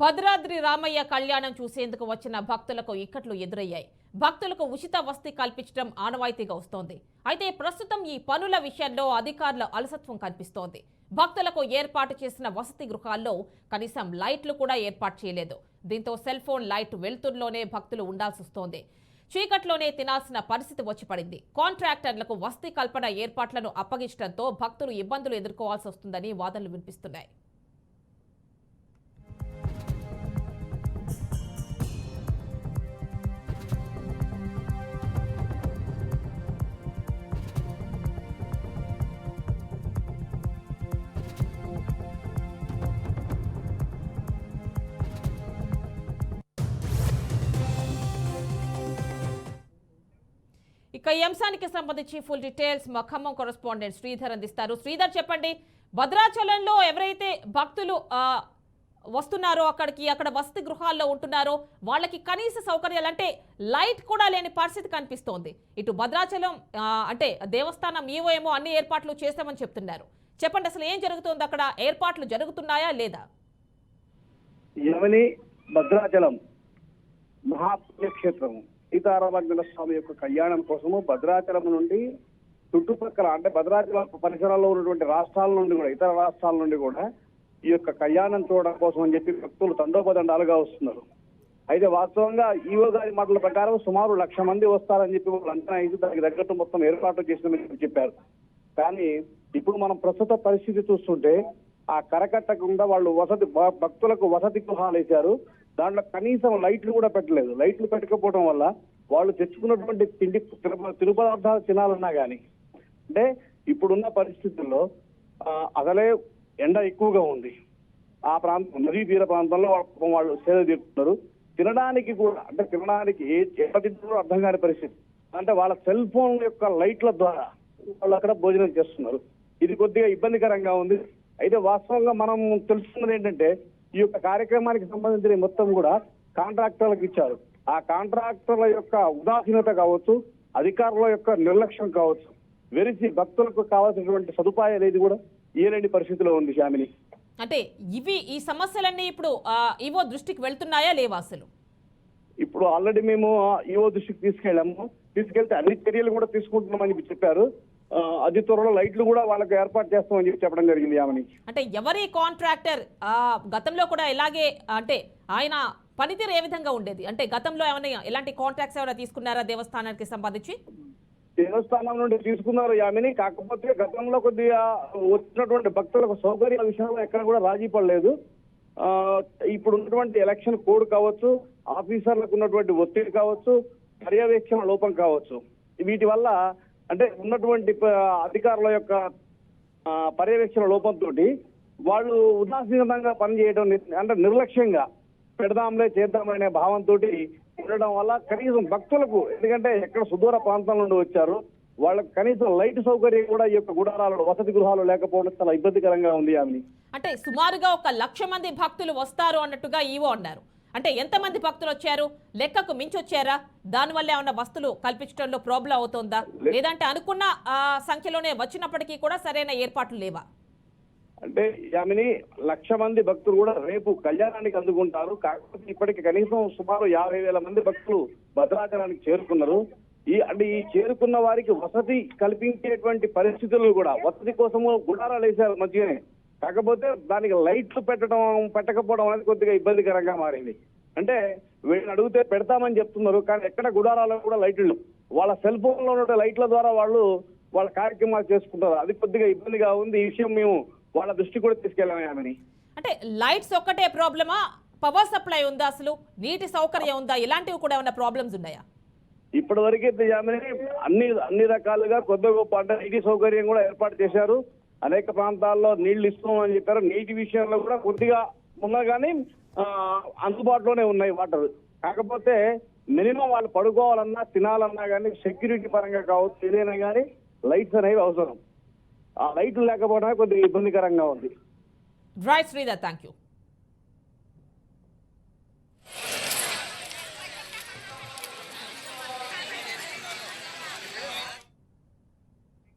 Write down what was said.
భద్రాద్రి రామయ్య కళ్యాణం చూసేందుకు వచ్చిన భక్తులకు ఇక్కట్లు ఎదురయ్యాయి. భక్తులకు ఉచిత వసతి కల్పించడం ఆనవాయితీగా వస్తోంది. అయితే ప్రస్తుతం ఈ పనుల విషయంలో అధికారుల అలసత్వం కనిపిస్తోంది. భక్తులకు ఏర్పాటు చేసిన వసతి గృహాల్లో కనీసం లైట్లు కూడా ఏర్పాటు చేయలేదు. దీంతో సెల్ ఫోన్ లైట్ వెలుతురులోనే భక్తులు ఉండాల్సి వస్తోంది. చీకట్లోనే తినాల్సిన పరిస్థితి వచ్చి పడింది. కాంట్రాక్టర్లకు వసతి కల్పన ఏర్పాట్లను అప్పగించడంతో భక్తులు ఇబ్బందులు ఎదుర్కోవాల్సి వస్తుందని వాదనలు వినిపిస్తున్నాయి. ఇక ఈ అంశానికి సంబంధించి ఫుల్ డీటెయిల్స్ మా ఖమ్మం కొరస్పాండెంట్ శ్రీధర్ అందిస్తారు. శ్రీధర్ చెప్పండి. భద్రాచలంలో ఎవరైతే భక్తులు వస్తున్నారో అక్కడికి అక్కడ వసతి గృహాల్లో ఉంటున్నారో వాళ్ళకి కనీస సౌకర్యాలు అంటే లైట్ కూడా లేని పరిస్థితి కనిపిస్తోంది. ఇటు భద్రాచలం అంటే దేవస్థానం ఏవో ఏమో అన్ని ఏర్పాట్లు చేస్తామని చెప్తున్నారు. చెప్పండి అసలు ఏం జరుగుతుంది? అక్కడ ఏర్పాట్లు జరుగుతున్నాయా లేదా? భద్రాచలం మహాపుణ్యక్షేత్రము. సీతారామజ్ఞల స్వామి యొక్క కళ్యాణం కోసము భద్రాచలం నుండి చుట్టుపక్కల అంటే భద్రాచలం పరిసరాల్లో ఉన్నటువంటి రాష్ట్రాల నుండి కూడా ఇతర రాష్ట్రాల నుండి కూడా ఈ యొక్క కళ్యాణం చూడడం కోసం అని చెప్పి భక్తులు తండోపదండాలుగా వస్తున్నారు. అయితే వాస్తవంగా ఈవో గారి మాటల ప్రకారం సుమారు లక్ష మంది వస్తారని చెప్పి వాళ్ళు అంచనా అయితే దానికి తగ్గట్టు మొత్తం ఏర్పాట్లు చేసినామని చెప్పారు. కానీ ఇప్పుడు మనం ప్రస్తుత పరిస్థితి చూస్తుంటే ఆ కరకట్టకుండా వాళ్ళు వసతి భక్తులకు వసతి గృహాలు వేశారు. దాంట్లో కనీసం లైట్లు కూడా పెట్టలేదు. లైట్లు పెట్టకపోవడం వల్ల వాళ్ళు తెచ్చుకున్నటువంటి తిండి తిరు- పదార్థాలు తినాలన్నా కానీ అంటే ఇప్పుడున్న పరిస్థితుల్లో అదలే అసలే ఎండ ఎక్కువగా ఉంది. ఆ ప్రాంతం నదీ తీర ప్రాంతంలో వాళ్ళు వాళ్ళు సేద తీరుతున్నారు తినడానికి కూడా అంటే తినడానికి ఏ తింటున్నారో అర్థం కాని పరిస్థితి. అంటే వాళ్ళ సెల్ ఫోన్ యొక్క లైట్ల ద్వారా వాళ్ళు అక్కడ భోజనం చేస్తున్నారు. ఇది కొద్దిగా ఇబ్బందికరంగా ఉంది. అయితే వాస్తవంగా మనం తెలుసుకున్నది ఏంటంటే ఈ యొక్క కార్యక్రమానికి సంబంధించిన మొత్తం కూడా కాంట్రాక్టర్లకు ఇచ్చారు. ఆ కాంట్రాక్టర్ల యొక్క ఉదాసీనత కావచ్చు అధికారుల యొక్క నిర్లక్ష్యం కావచ్చు వెరిసి భక్తులకు కావాల్సినటువంటి సదుపాయాలు ఏది కూడా ఇయలేని పరిస్థితిలో ఉంది శామిని అంటే ఇవి ఈ సమస్యలన్నీ ఇప్పుడు ఈవో దృష్టికి వెళ్తున్నాయా లేవా అసలు? ఇప్పుడు ఆల్రెడీ మేము ఈఓ దృష్టికి తీసుకెళ్ళాము. తీసుకెళ్తే అన్ని చర్యలు కూడా తీసుకుంటున్నామని చెప్పి చెప్పారు. అతి త్వరలో లైట్లు కూడా వాళ్ళకి ఏర్పాటు చేస్తామని చెప్పి చెప్పడం జరిగింది ఆమెని అంటే ఎవరి కాంట్రాక్టర్ గతంలో కూడా ఇలాగే అంటే ఆయన పనితీరు ఏ విధంగా ఉండేది? అంటే గతంలో ఏమైనా ఎలాంటి కాంట్రాక్ట్స్ ఏమైనా తీసుకున్నారా దేవస్థానానికి సంబంధించి? దేవస్థానం నుండి తీసుకున్నారు ఆమెని కాకపోతే గతంలో కొద్దిగా వచ్చినటువంటి భక్తులకు సౌకర్యాల విషయంలో ఎక్కడ కూడా రాజీ పడలేదు. ఆ, ఇప్పుడు ఉన్నటువంటి ఎలక్షన్ కోడ్ కావచ్చు ఆఫీసర్లకు ఉన్నటువంటి ఒత్తిడి కావచ్చు పర్యవేక్షణ లోపం కావచ్చు. వీటి వల్ల అంటే ఉన్నటువంటి అధికారుల యొక్క పర్యవేక్షణ లోపంతో వాళ్ళు ఉదాసీనంగా పనిచేయడం అంటే నిర్లక్ష్యంగా పెడదాంలే చేద్దామనే భావంతో ఉండడం వల్ల కనీసం భక్తులకు ఎందుకంటే ఎక్కడ సుదూర ప్రాంతాల నుండి వచ్చారు వాళ్ళకి కనీసం లైట్ సౌకర్యం కూడా ఈ యొక్క గుడారాలు వసతి గృహాలు లేకపోవడం చాలా ఇబ్బందికరంగా ఉంది ఆమెని అంటే సుమారుగా ఒక లక్ష మంది భక్తులు వస్తారు అన్నట్టుగా ఈవో అన్నారు. అంటే ఎంతమంది భక్తులు వచ్చారు లెక్కకు మించి వచ్చారా దానివల్ల ఏమన్నా వస్తువులు కల్పించడంలో ప్రాబ్లం అవుతుందా? లేదంటే అనుకున్న ఆ, సంఖ్యలోనే వచ్చినప్పటికీ కూడా సరైన ఏర్పాట్లు లేవా? అంటే యామిని లక్ష మంది భక్తులు కూడా రేపు కళ్యాణానికి అందుకుంటారు. కాకపోతే ఇప్పటికి కనీసం సుమారు యాభై వేల మంది భక్తులు భద్రాచలానికి చేరుకున్నారు. ఈ అంటే ఈ చేరుకున్న వారికి వసతి కల్పించేటువంటి పరిస్థితులు కూడా వసతి కోసము గుడారాలు వేశారు మధ్యనే కాకపోతే దానికి లైట్లు పెట్టడం పెట్టకపోవడం అనేది కొద్దిగా ఇబ్బందికరంగా మారింది. అంటే వీళ్ళని అడిగితే పెడతామని చెప్తున్నారు కానీ ఎక్కడ గుడారాల్లో కూడా లైట్లు. వాళ్ళ సెల్ ఫోన్లో ఉన్న లైట్ల ద్వారా వాళ్ళు వాళ్ళ కార్యక్రమాలు చేసుకుంటారు. అది కొద్దిగా ఇబ్బందిగా ఉంది. ఈ విషయం మేము వాళ్ళ దృష్టి కూడా తీసుకెళ్ళాము ఆమెని. అంటే లైట్స్ ఒక్కటే ప్రాబ్లమా? పవర్ సప్లై ఉందా అసలు? నీటి సౌకర్యం ఉందా? ఇలాంటివి కూడా ఏమైనా ప్రాబ్లమ్స్ ఉన్నాయా? ఇప్పటి వరకైతే ఆమెని అన్ని అన్ని రకాలుగా కొద్ది గొప్ప అంటే నీటి సౌకర్యం కూడా ఏర్పాటు చేశారు. అనేక ప్రాంతాల్లో నీళ్ళు ఇస్తున్నామని చెప్పారు. నీటి విషయంలో కూడా కొద్దిగా ఉన్నా కానీ అందుబాటులోనే ఉన్నాయి వాటర్. కాకపోతే మినిమం వాళ్ళు పడుకోవాలన్నా తినాలన్నా కానీ సెక్యూరిటీ పరంగా కావచ్చు ఏదైనా కానీ లైట్స్ అనేవి అవసరం. ఆ లైట్లు లేకపోవడమే కొద్దిగా ఇబ్బందికరంగా ఉంది. Right Sridhar thank you